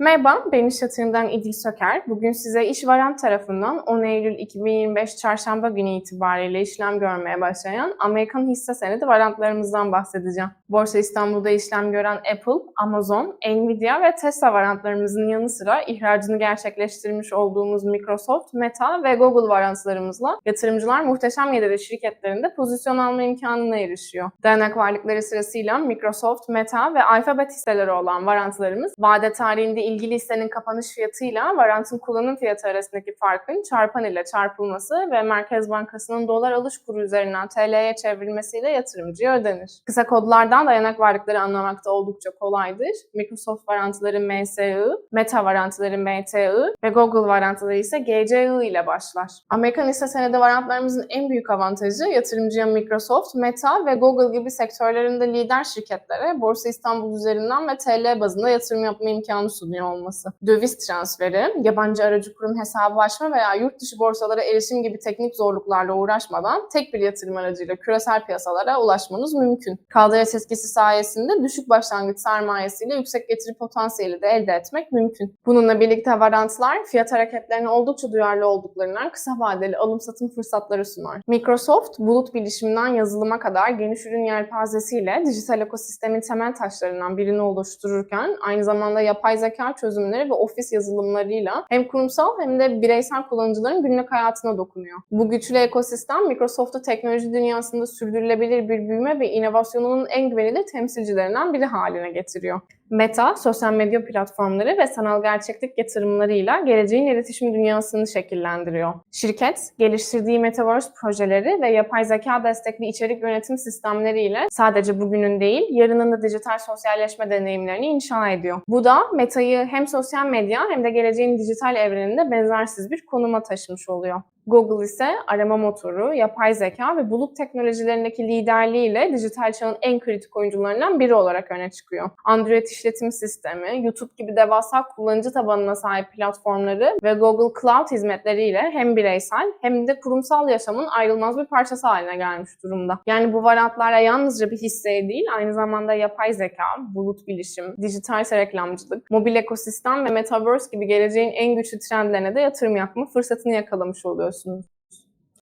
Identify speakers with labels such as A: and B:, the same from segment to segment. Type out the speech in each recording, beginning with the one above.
A: Merhaba, ben İş Yatırım'dan İdil Söker. Bugün size İş Varan tarafından 10 Eylül 2025 Çarşamba günü itibariyle işlem görmeye başlayan Amerikan hisse senedi varantlarımızdan bahsedeceğim. Borsa İstanbul'da işlem gören Apple, Amazon, Nvidia ve Tesla varantlarımızın yanı sıra ihracını gerçekleştirmiş olduğumuz Microsoft, Meta ve Google varantlarımızla yatırımcılar muhteşem yedili şirketlerinde pozisyon alma imkanına erişiyor. Dayanak varlıkları sırasıyla Microsoft, Meta ve Alphabet hisseleri olan varantlarımız vade tarihinde ilgili hissenin kapanış fiyatıyla varantın kullanım fiyatı arasındaki farkın çarpan ile çarpılması ve Merkez Bankası'nın dolar alış kuru üzerinden TL'ye çevrilmesiyle yatırımcıya ödenir. Kısa kodlardan dayanak varlıkları anlamakta oldukça kolaydır. Microsoft varantıları MSI, Meta varantıları MTI ve Google varantıları ise GCI ile başlar. Amerikan hisse senedi varantlarımızın en büyük avantajı yatırımcıya Microsoft, Meta ve Google gibi sektörlerinde lider şirketlere Borsa İstanbul üzerinden ve TL bazında yatırım yapma imkanı sunuyor olması. Döviz transferi, yabancı aracı kurum hesabı açma veya yurt dışı borsalara erişim gibi teknik zorluklarla uğraşmadan tek bir yatırım aracıyla küresel piyasalara ulaşmanız mümkün. Kaldıraç etkisi sayesinde düşük başlangıç sermayesiyle yüksek getiri potansiyeli de elde etmek mümkün. Bununla birlikte varantlar fiyat hareketlerine oldukça duyarlı olduklarından kısa vadeli alım satım fırsatları sunar. Microsoft, bulut bilişimden yazılıma kadar geniş ürün yelpazesiyle dijital ekosistemin temel taşlarından birini oluştururken aynı zamanda yapay zeka çözümleri ve ofis yazılımlarıyla hem kurumsal hem de bireysel kullanıcıların günlük hayatına dokunuyor. Bu güçlü ekosistem Microsoft'u teknoloji dünyasında sürdürülebilir bir büyüme ve inovasyonunun en güvenilir temsilcilerinden biri haline getiriyor. Meta, sosyal medya platformları ve sanal gerçeklik yatırımlarıyla geleceğin iletişim dünyasını şekillendiriyor. Şirket, geliştirdiği Metaverse projeleri ve yapay zeka destekli içerik yönetim sistemleriyle sadece bugünün değil, yarının da dijital sosyalleşme deneyimlerini inşa ediyor. Bu da Meta'yı hem sosyal medya hem de geleceğin dijital evreninde benzersiz bir konuma taşımış oluyor. Google ise arama motoru, yapay zeka ve bulut teknolojilerindeki liderliğiyle dijital çağın en kritik oyuncularından biri olarak öne çıkıyor. Android işletim sistemi, YouTube gibi devasa kullanıcı tabanına sahip platformları ve Google Cloud hizmetleriyle hem bireysel hem de kurumsal yaşamın ayrılmaz bir parçası haline gelmiş durumda. Yani bu varantlara yalnızca bir hisseye değil, aynı zamanda yapay zeka, bulut bilişim, dijital reklamcılık, mobil ekosistem ve metaverse gibi geleceğin en güçlü trendlerine de yatırım yapma fırsatını yakalamış pessoas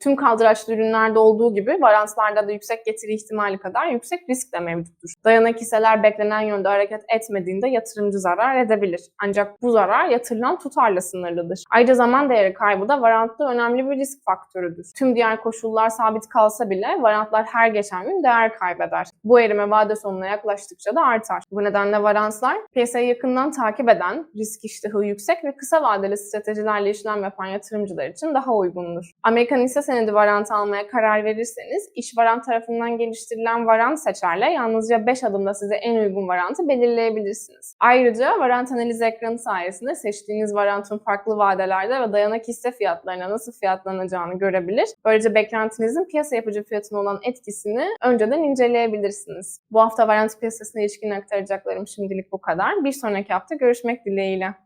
A: Tüm kaldıraçlı ürünlerde olduğu gibi varantlarda da yüksek getiri ihtimali kadar yüksek risk de mevcuttur. Dayanak hisseler beklenen yönde hareket etmediğinde yatırımcı zarar edebilir. Ancak bu zarar yatırılan tutarla sınırlıdır. Ayrıca zaman değeri kaybı da varantta önemli bir risk faktörüdür. Tüm diğer koşullar sabit kalsa bile varantlar her geçen gün değer kaybeder. Bu erime vade sonuna yaklaştıkça da artar. Bu nedenle varantlar piyasayı yakından takip eden, risk iştahı yüksek ve kısa vadeli stratejilerle işlem yapan yatırımcılar için daha uygundur. Amerikan hisse senedi varant almaya karar verirseniz, iş varant tarafından geliştirilen varant seçerle yalnızca 5 adımda size en uygun varantı belirleyebilirsiniz. Ayrıca varant analiz ekranı sayesinde seçtiğiniz varantın farklı vadelerde ve dayanak hisse fiyatlarına nasıl fiyatlanacağını görebilir. Böylece beklentinizin piyasa yapıcı fiyatına olan etkisini önceden inceleyebilirsiniz. Bu hafta varant piyasasına ilişkin aktaracaklarım şimdilik bu kadar. Bir sonraki hafta görüşmek dileğiyle.